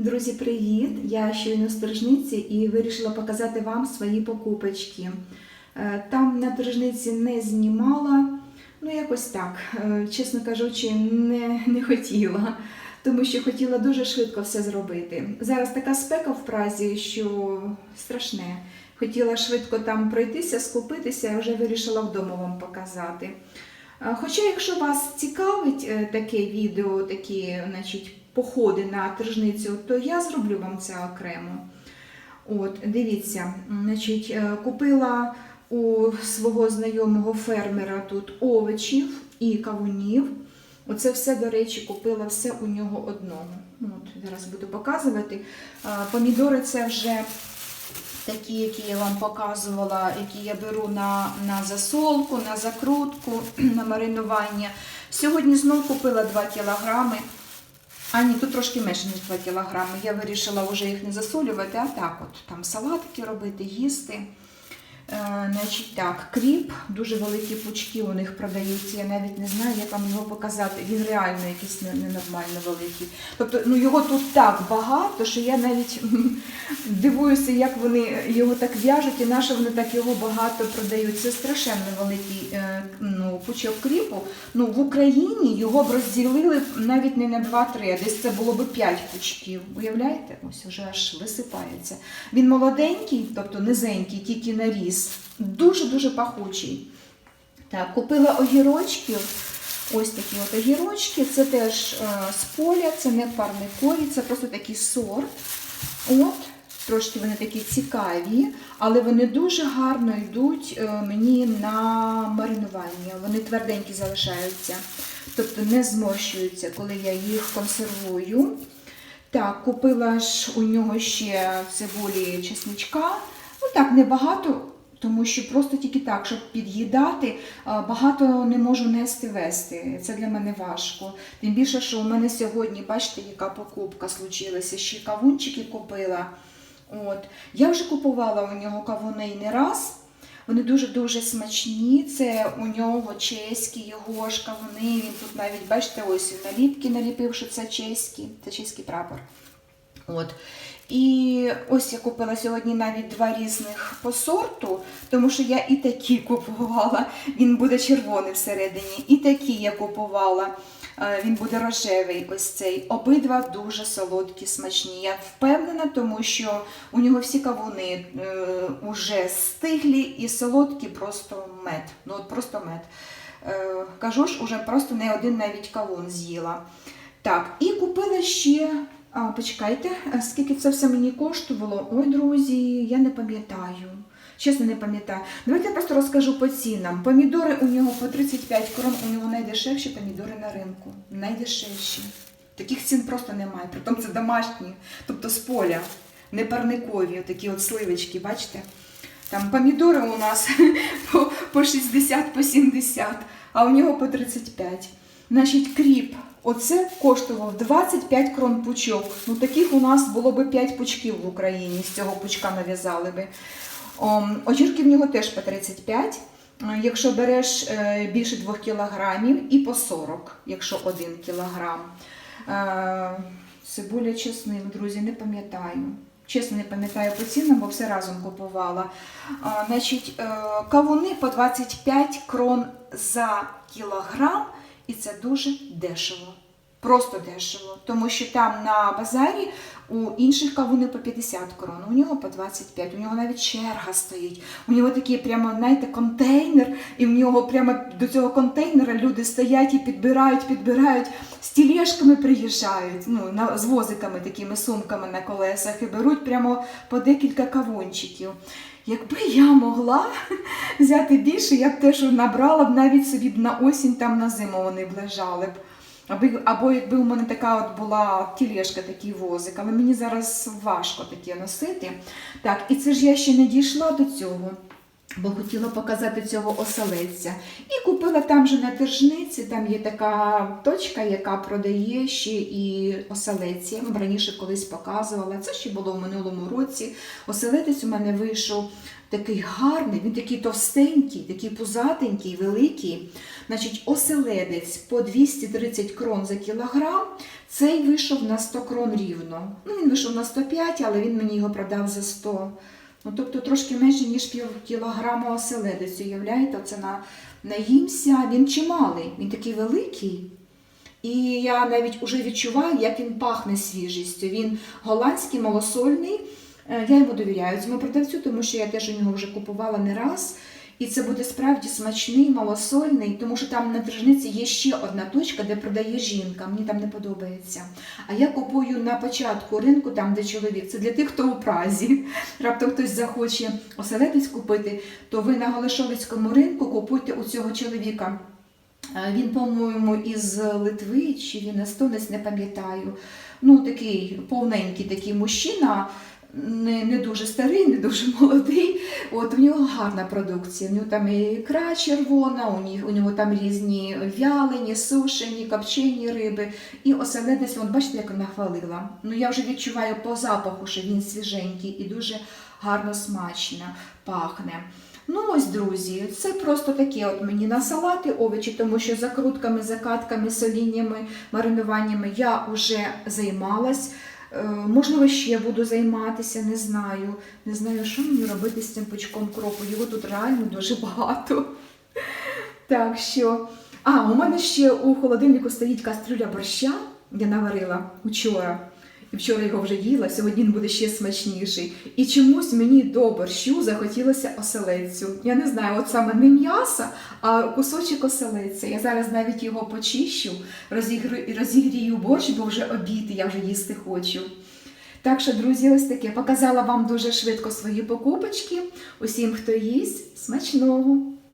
Друзі, привіт! Я щойно з тržниці і вирішила показати вам свої покупочки. Е, Там на тržниці не знімала, ну якось так, е, чесно кажучи, не, не хотіла, тому що хотіла дуже швидко все зробити. Зараз така спека в Празі, що страшне. Хотіла швидко там пройтися, скупитися, і вже вирішила вдома вам показати. Е, Хоча, якщо вас цікавить таке відео, такі значить, походи на тržницю, то я зроблю вам це окремо. От, дивіться, значить, е, купила у свого знайомого фермера тут овочів і кавунів. Оце все, до речі, купила все у нього одного. Ну, От, зараз буду показувати. Е, Помідори це вже такі, які я вам показувала, які я беру на, на засолку, на закрутку, на маринування. Сьогодні знову купила 2 кілограми. А ні, тут трошки менше, ніж 2 кілограми. Я вирішила вже їх не засолювати, а так от там салатики робити, їсти. Е, значить так, кріп, дуже великі пучки у них продаються. Я навіть не знаю, як вам його показати. Він реально якийсь ненормально великий. Тобто, ну його тут так багато, що я навіть дивуюся, як вони його так в'яжуть і на що вони так його багато продають. Це страшенно великий е, ну, пучок кріпу. Ну, в Україні його б розділили навіть не на 2-3, а десь це було б 5 пучків. Уявляєте? Ось уже аж висипається. Він молоденький, тобто низенький, тільки наріс. Дуже-дуже пахучий. Так, купила огірочків. Ось такі от огірочки. Це теж е, з поля, це не парникові, це просто такий сорт. От, трошки вони такі цікаві, але вони дуже гарно йдуть е, мені на маринування. Вони тверденькі залишаються, тобто не зморщуються, коли я їх консервую. Так, купила ж у нього ще цибулі чесничка. Ну так, небагато, тому що просто тільки так, щоб під'їдати, багато не можу нести вести. Це для мене важко. Тим більше, що у мене сьогодні, бачите, яка покупка случилася. Ще кавунчики купила. От. Я вже купувала у нього кавуни не раз. Вони дуже-дуже смачні. Це у нього чеські, його ж кавуни. Він тут навіть, бачите, ось наліпки наліпив, що це чеські, це чеський прапор. От. І ось я купила сьогодні навіть два різних по сорту, тому що я і такі купувала, він буде червоний всередині, і такі я купувала. е, Він буде рожевий, ось цей. Обидва дуже солодкі, смачні. Я впевнена, тому що у нього всі кавуни е, уже стиглі і солодкі, просто мед. Ну от просто мед. Е, кажу ж, уже просто не один навіть кавун з'їла. Так, і купила ще. А, почекайте, скільки це все мені коштувало? Ой, друзі, я не пам'ятаю. Чесно, не пам'ятаю. Давайте я просто розкажу по цінам. Помідори у нього по 35 крон, у нього найдешевші помідори на ринку. Найдешевші. Таких цін просто немає. Притом це домашні, тобто з поля, не парникові, такі от сливочки, бачите? Там помідори у нас по, по 60, по 70, а у нього по 35. Значить, кріп. Оце коштував 25 крон пучок. Ну таких у нас було би 5 пучків в Україні. З цього пучка нав'язали би. Огірки в нього теж по 35. Е, Якщо береш е, більше 2 кілограмів, і по 40, якщо 1 кілограм. Е, Цибуля чесник, друзі, не пам'ятаю. Чесно, не пам'ятаю по цінам, бо все разом купувала. Значить, е, кавуни по 25 крон за кілограм, і це дуже дешево. Просто дешево. Тому що там на базарі у інших кавуни по 50 крон, у нього по 25, у нього навіть черга стоїть. У нього такий прямо, знаєте, контейнер, і в нього прямо до цього контейнера люди стоять і підбирають, підбирають, з тілешками приїжджають, ну, на, з возиками, такими сумками на колесах і беруть прямо по декілька кавунчиків. Якби я могла взяти більше, я б теж набрала б навіть собі на осінь, там на зиму вони б лежали б. Аби, або якби у мене така от була тілешка, такий возик, але мені зараз важко таке носити. Так, і це ж я ще не дійшла до цього, бо хотіла показати цього оселедця. І купила там же на тержниці, там є така точка, яка продає ще і оселедці. Я вам раніше колись показувала. Це ще було в минулому році. Оселедець у мене вийшов такий гарний, він такий товстенький, такий пузатенький, великий. Значить, оселедець по 230 крон за кілограм. Цей вийшов на 100 крон рівно. Ну, він вийшов на 105, але він мені його продав за 100. Ну, тобто трошки менше, ніж пів кілограма оселедець. Уявляєте, це на, наїмся. Він чималий, він такий великий. І я навіть уже відчуваю, як він пахне свіжістю. Він голландський, малосольний. Е, Я йому довіряю цьому продавцю, тому що я теж у нього вже купувала не раз. І це буде справді смачний, малосольний, тому що там на тržниці є ще одна точка, де продає жінка. Мені там не подобається. А я купую на початку ринку, там де чоловік. Це для тих, хто у Празі. Раптом хтось захоче оселедець купити, то ви на Голешовицькому ринку купуйте у цього чоловіка. Е, Він, по-моєму, із Литви чи він естонець, не пам'ятаю. Ну, такий повненький такий мужчина, не, не дуже старий, не дуже молодий. От у нього гарна продукція. У нього там і ікра червона, у нього, у нього там різні вялені, сушені, копчені риби. І оселедець, от бачите, як вона хвалила. Ну я вже відчуваю по запаху, що він свіженький і дуже гарно смачно пахне. Ну ось, друзі, це просто таке от мені на салати овочі, тому що закрутками, закатками, соліннями, маринуваннями я вже займалась. Е, Можливо, ще буду займатися, не знаю. Не знаю, що мені робити з цим пучком кропу. Його тут реально дуже багато. Так що. А, у мене ще у холодильнику стоїть кастрюля борща, я наварила вчора. Вчора його вже їла, сьогодні він буде ще смачніший. І чомусь мені до борщу захотілося оселедцю. Я не знаю, от саме не м'яса, а кусочок оселедця. Я зараз навіть його почищу, розігрію борщ, бо вже обід, я вже їсти хочу. Так що, друзі, ось таке. Показала вам дуже швидко свої покупочки. Усім, хто їсть, смачного!